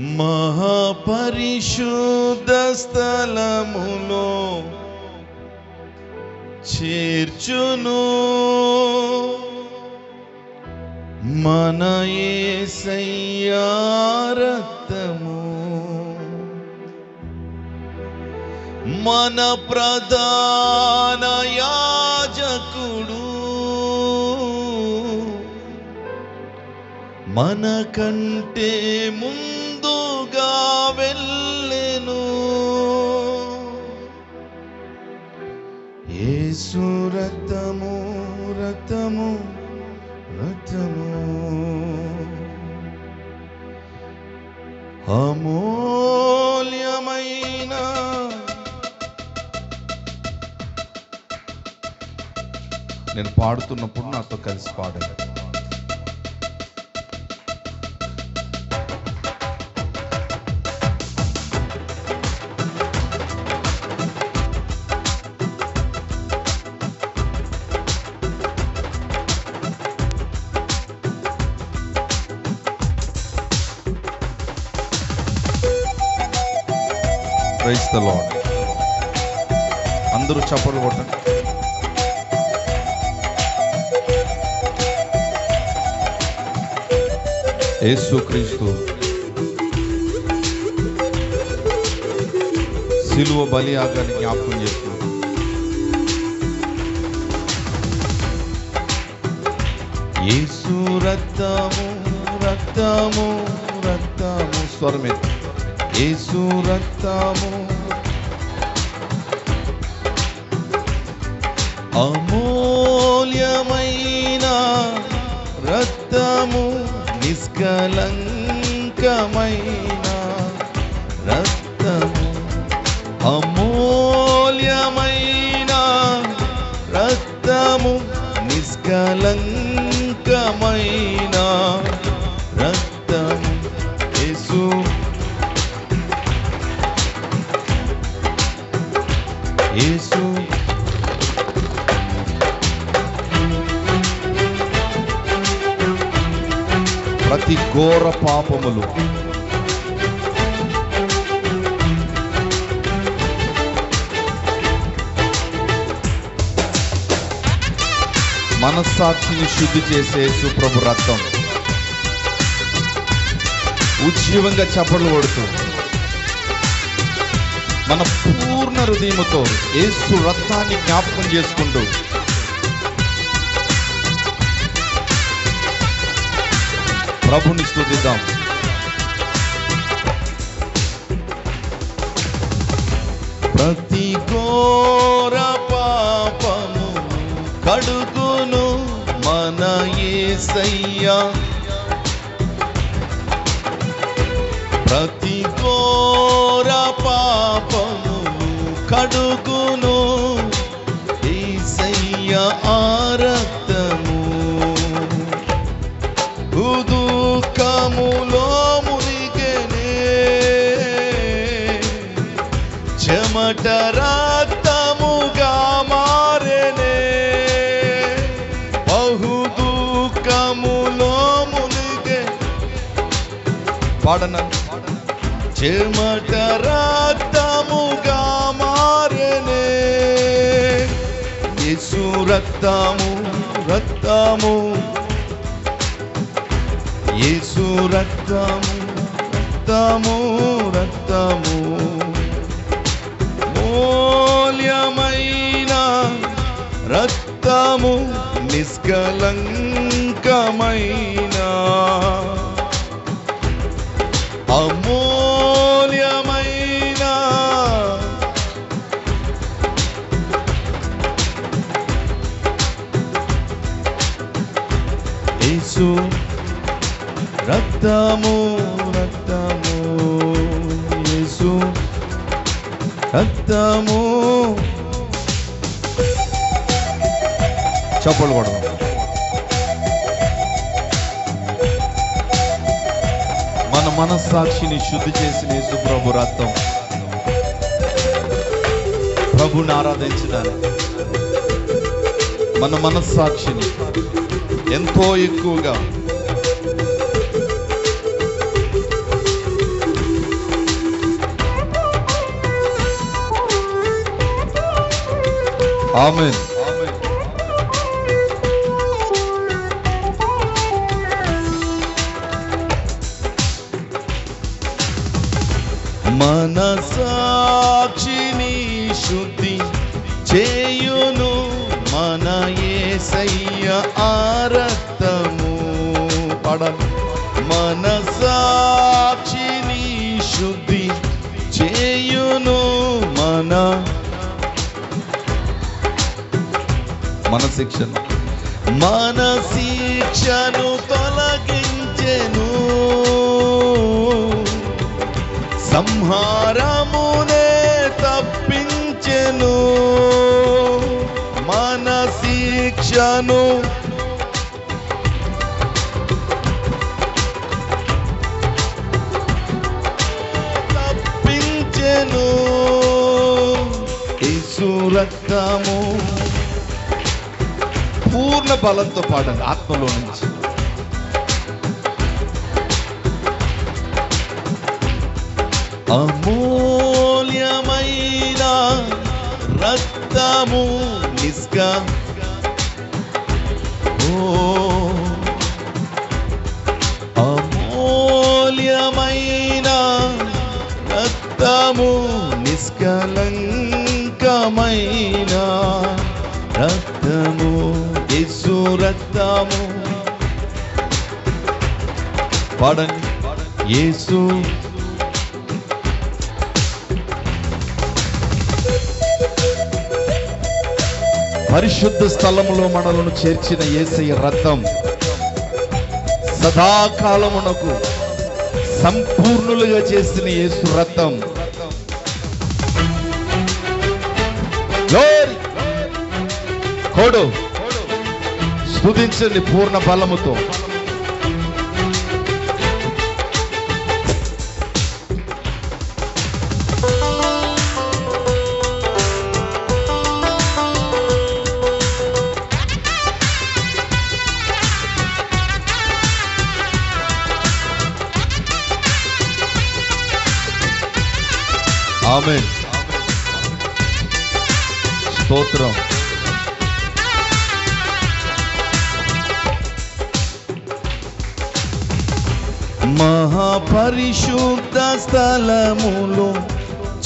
మహాపరిశుద్ధ స్థలములో చేర్చును. మన యేసయ్యా రక్తము. మన ప్రధాన యాజకుడు. మన కంటే ముందు వెళ్ళెను. యేసు రక్తము రక్తము రక్తము. అమూల్యమైన నేను పాడుతున్నప్పుడు నాతో కలిసి పాడండి. ప్రైజ్ ద లాడ్ అందరూ చప్పట్లు కొట్టండి. యేసుక్రీస్తు సిలువ బలి ఆగాన్ని జ్ఞాపకం చేస్తూ. యేసు రక్తము రక్తము రక్తము స్వరమెత్తి యేసు రక్తము. అమూల్యమైన రక్తము నిష్కలంకమైన రక్తము. అమూల్యమైన రక్తము నిష్కలంకమైన ఘోర పాపములు. మనస్సాక్షిని శుద్ధి చేసే సుప్రభు రక్తం. ఉజ్జీవంగా చప్పట్లు కొడుతూ మన పూర్ణ హృదయముతో ఏసు రక్తాన్ని జ్ఞాపకం చేసుకుంటూ ప్రభుని స్థుతిద్దాం. ప్రతి ఘోర పాపము కడుగును మన ఏసయ్యా. పాడన? చెమట రక్తముగా మారనే. యేసు రక్తము రక్తము. యేసు రక్తము రక్తము రక్తము. మూల్యమైన రక్తము నిష్కలంకమైన అమూల్యమైన యేసు రక్తము రక్తము యేసు రక్తము. చప్పలు కూడా మనస్సాక్షిని శుద్ధి చేసిన యేసు ప్రభు రక్తం. ప్రభుని ఆరాధించడానికి మన మనస్సాక్షిని ఎంతో ఎక్కువగా ఆమెన్. మనసాక్షిని శుద్ధి చేయును మన ఏసయ్య ఆరతము పాడాలి. మనసాక్షిని శుద్ధి చేయును మన మన శిక్షణ మన శిక్షను తొలగించెను. సంహారమునే తప్పించెను మన శిక్షను తప్పించెను యేసు రక్తము. పూర్ణ బలంతో పాడండి ఆత్మలో నుంచి. అమూల్యమైన రక్తము నిస్కా ఓ అమూల్యమైన రక్తము నిష్కలంకమైన రక్తము యేసు రక్తము. పాడండి. యేసు పరిశుద్ధ స్థలములో మనలను చేర్చిన ఏసై రథం సదాకాలమునకు సంపూర్ణులుగా చేసిన యేసు రథం. కోడు. స్థుతించండి పూర్ణ బలముతో. ఆమెన్. స్తోత్రం. మహాపరిశుద్ధ స్థలములో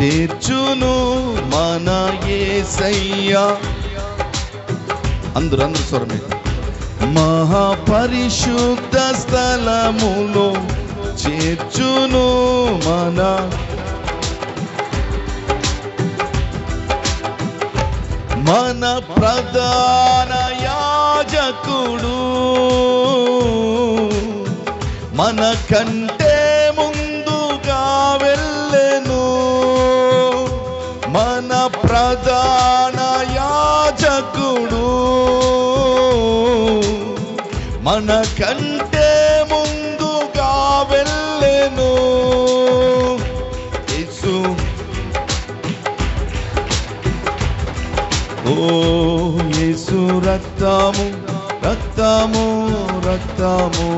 చేర్చును మన ఏసయ్యా. అందరూ అందరు స్వరమే. మహాపరిశుద్ధ స్థలములో చేర్చును మన మన ప్రధాన యాజకుడు. మన కంటే ముందుగా వెళ్ళెను. మన ప్రధాన యాజకుడు. మన కంటే ఓ యేసు రక్తము రక్తము రక్తము.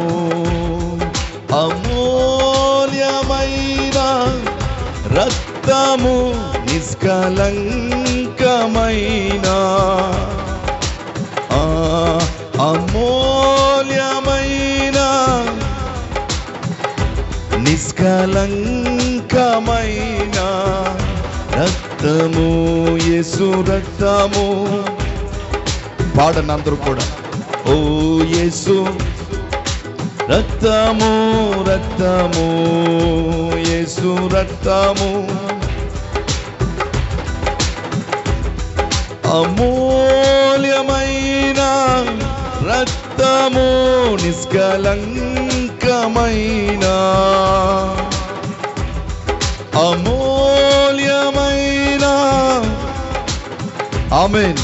అమూల్యమైన రక్తము నిష్కలంకమైన. ఆ, అమూల్యమైన నిష్కలంకమైన రక్తము యేసు రక్తము. పాడండి అందరూ కూడా. ఓ యేసు రక్తము రక్తము యేసు రక్తము. అమూల్యమైన రక్తము నిష్కలంకమైన. అమూ ఆమెన్.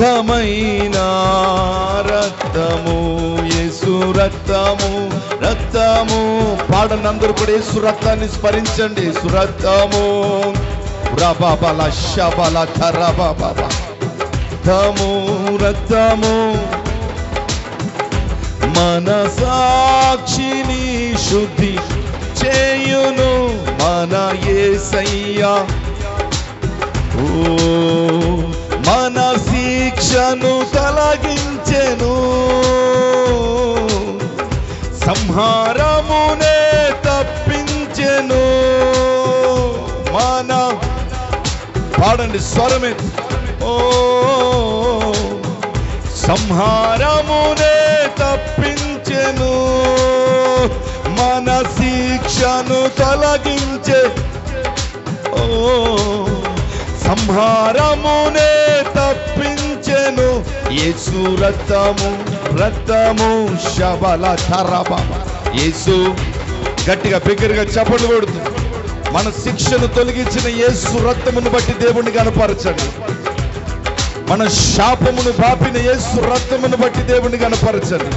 కమైన రక్తము యేసు రక్తము రక్తము. పాడండి అందరూ కూడా యేసు రక్తాన్ని స్మరించండి. యేసు రక్తము. రబాబల శబల థరబాబా రక్తము రక్తము. మన సాక్షిని శుద్ధి చేయును మన ఏసయ్యా మన శిక్షను తొలగించెను. సంహారమునే తప్పించెను. మన పాడండి స్వరమే. ఓ సంహారమునే తప్పించెను. మన శిక్షను తొలగించే. ఓ సంహారమునే తప్పించెను. యేసు రక్తము రక్తము శబల తరబ యేసు గట్టిగా బిగ్గరగా చప్పట్లు కొడుతూ మన శిక్షను తొలగించిన యేసు రక్తమును బట్టి దేవుణ్ణి కనపరచండి మన శాపమును పాపిన యేసు రక్తమును బట్టి దేవుణ్ణి కనపరచండి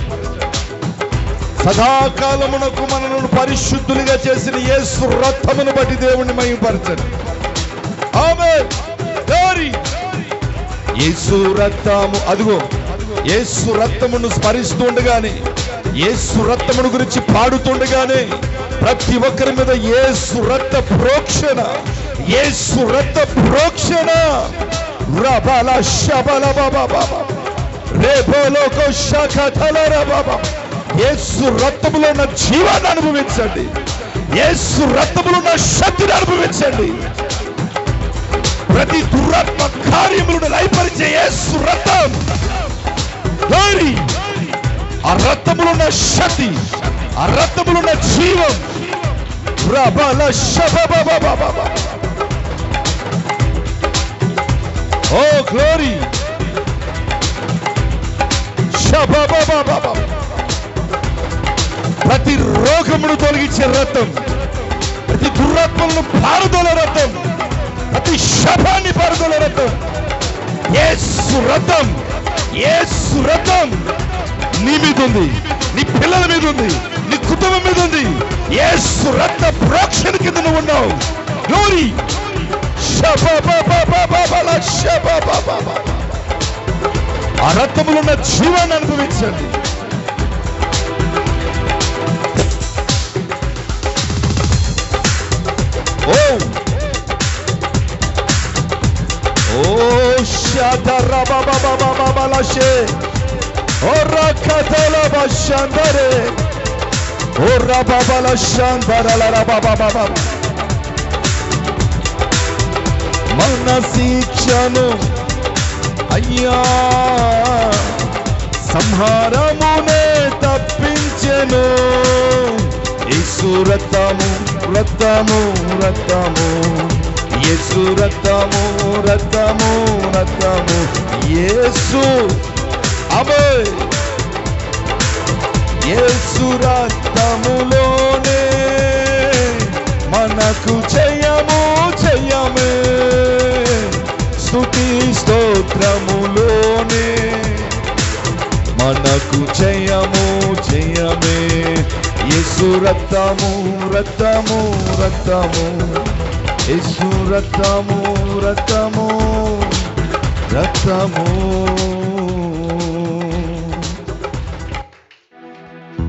సదాకాలమునకు మనను పరిశుద్ధులుగా చేసిన యేసు రక్తమును బట్టి దేవుణ్ణి ఆమె యేసు రక్తము అదిగో యేసు రక్తమును స్మరిస్తూ ఉండగానే యేసు రక్తమును గురించి పాడుతుండగానే ప్రతి ఒక్కరి మీద యేసు రక్త ప్రోక్షణ యేసు రక్త ప్రోక్షణ. రబల శబల బాబా బాబా రేపోలోకో శాఖ తలర బాబా యేసు రక్తములో ఉన్న జీవాన్ని అనుభవించండి. యేసు రక్తములో ఉన్న శక్తిని అనుభవించండి. ప్రతి దురాత్మ కార్యములను లయపరిచే యేసు రక్తం Glory! ఆ రక్తములో ఉన్న శక్తి ఆ రక్తములో ఉన్న జీవం రబల శబబబబబబ. Oh glory శబబబబబ. ప్రతి రోగమును తొలగించే రక్తం ప్రతి దురాత్మలను పారుదల రక్తం ప్రతి శపాన్ని పరుగుల రక్తం ఏ రథం ఏ రథం. నీ మీద ఉంది నీ పిల్లల మీద ఉంది నీ కుటుంబం మీద ఉంది యేసు రక్త ప్రోక్షణ కింద నువ్వు ఉన్నావు. గౌరీ ఆ రక్తములో ఉన్న జీవాన్ని అనుభవించండి. ఓ షాదరబబబబబలషే ఓ రకతల బషందరే ఓ రబబల షందరలరబబబబ మన శిక్షను అయ్యా సంహారమునే తప్పించెను ఈ రక్తము రతము రతము యేసు రక్తము రక్తము రక్తము. యేసు. అబే. యేసు రక్తములోనే మనకు జయము జయమే. స్థుతి స్తోత్రములోనే మనకు జయము జయమే. యేసు రక్తము రక్తము రక్తము. యేసు రక్తము రక్తము రక్తము